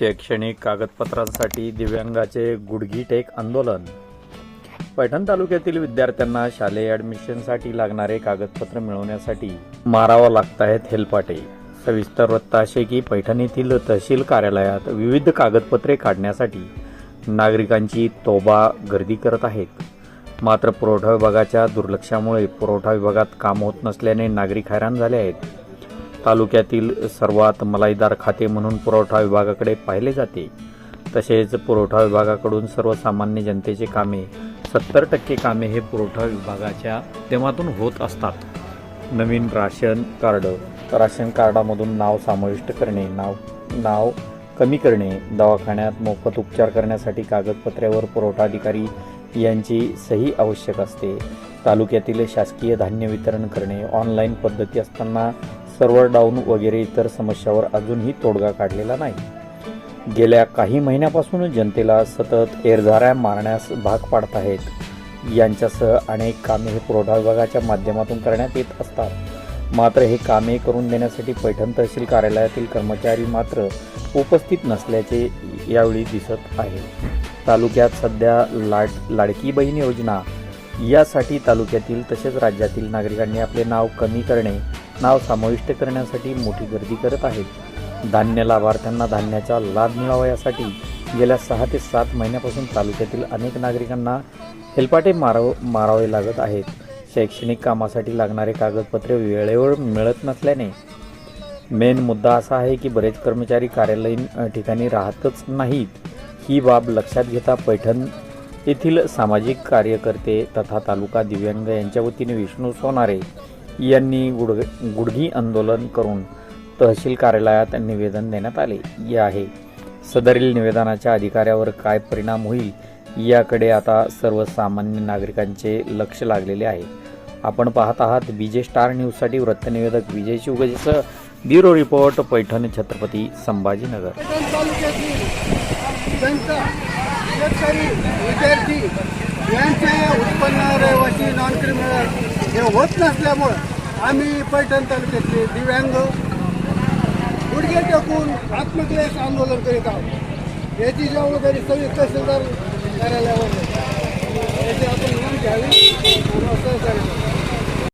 शैक्षणिक कागदपत्रांसाठी दिव्यांगाचे गुडघी टेक आंदोलन. पैठण तालुक्यातील विद्यार्थ्यांना शालेय ॲडमिशनसाठी लागणारे कागदपत्र मिळवण्यासाठी मारावं लागत आहेत हेलपाटे. सविस्तर वृत्त असे की पैठण येथील तहसील कार्यालयात विविध कागदपत्रे काढण्यासाठी नागरिकांची तोबा गर्दी करत आहेत. मात्र पुरवठा विभागाच्या दुर्लक्षामुळे पुरवठा विभागात काम होत नसल्याने नागरिक हैराण झाले आहेत. तालुक्यातील सर्वात मलाईदार खाते म्हणून पुरवठा विभागाकडे पाहिले जाते. तसेच पुरवठा विभागाकडून सर्वसामान्य जनतेचे कामे सत्तर टक्के कामे हे पुरवठा विभागाच्या माध्यमातून होत असतात. नवीन राशन कार्ड राशन कार्डामधून नाव समाविष्ट करणे नाव नाव कमी करणे दवाखान्यात मोफत उपचार करण्यासाठी कागदपत्र्यावर पुरवठा अधिकारी यांची सही आवश्यक असते. तालुक्यातील शासकीय धान्य वितरण करणे ऑनलाईन पद्धती असताना सर्व्हर डाऊन वगैरे इतर समस्यावर अजूनही तोडगा काढलेला नाही. गेल्या काही महिन्यापासून जनतेला सतत एरझाऱ्या मारण्यास भाग पाडत आहेत. यांच्यासह अनेक कामे हे पुरवठा विभागाच्या माध्यमातून करण्यात येत असतात. मात्र हे कामे करून देण्यासाठी पैठण तहसील कार्यालयातील कर्मचारी मात्र उपस्थित नसल्याचे यावेळी दिसत आहे. तालुक्यात सध्या लाड लाडकी बहीण योजना यासाठी तालुक्यातील तसेच राज्यातील नागरिकांनी आपले नाव कमी करणे नाव समाविष्ट करण्यासाठी मोठी गर्दी करत आहेत. धान्य लाभार्थ्यांना धान्याचा लाभ मिळावा यासाठी गेल्या सहा ते सात महिन्यापासून तालुक्यातील अनेक नागरिकांना हेलपाटे माराव मारावे लागत आहेत. शैक्षणिक कामासाठी लागणारे कागदपत्रे वेळेवर मिळत नसल्याने मेन मुद्दा असा आहे की बरेच कर्मचारी कार्यालयीन ठिकाणी राहतच नाहीत. ही बाब लक्षात घेता पैठण येथील सामाजिक कार्यकर्ते तथा तालुका दिव्यांग यांच्या वतीने विष्णू सोनारे यांनी गुड गुडघी आंदोलन करून तहसील कार्यालयात निवेदन देण्यात आले. हे आहे. सदरील निवेदनाच्या अधिकाऱ्यावर काय परिणाम होईल याकडे आता सर्वसामान्य नागरिकांचे लक्ष लागलेले आहे. आपण पाहत आहात विजय स्टार न्यूजसाठी वृत्तनिवेदक विजय शिवगजेसह ब्युरो रिपोर्ट पैठण छत्रपती संभाजीनगर. शेतकरी विद्यार्थी यांचे उत्पन्न रहिवासी नॉन क्रिमिनल हे होत नसल्यामुळं आम्ही पैठण तालुक्यातले दिव्यांग गुडघे टाकून आत्मक्लेश आंदोलन करीत आहोत. याची जबाबदारी सगळी तहसीलदार कार्यालयावर याची आपण नोंद घ्यावी.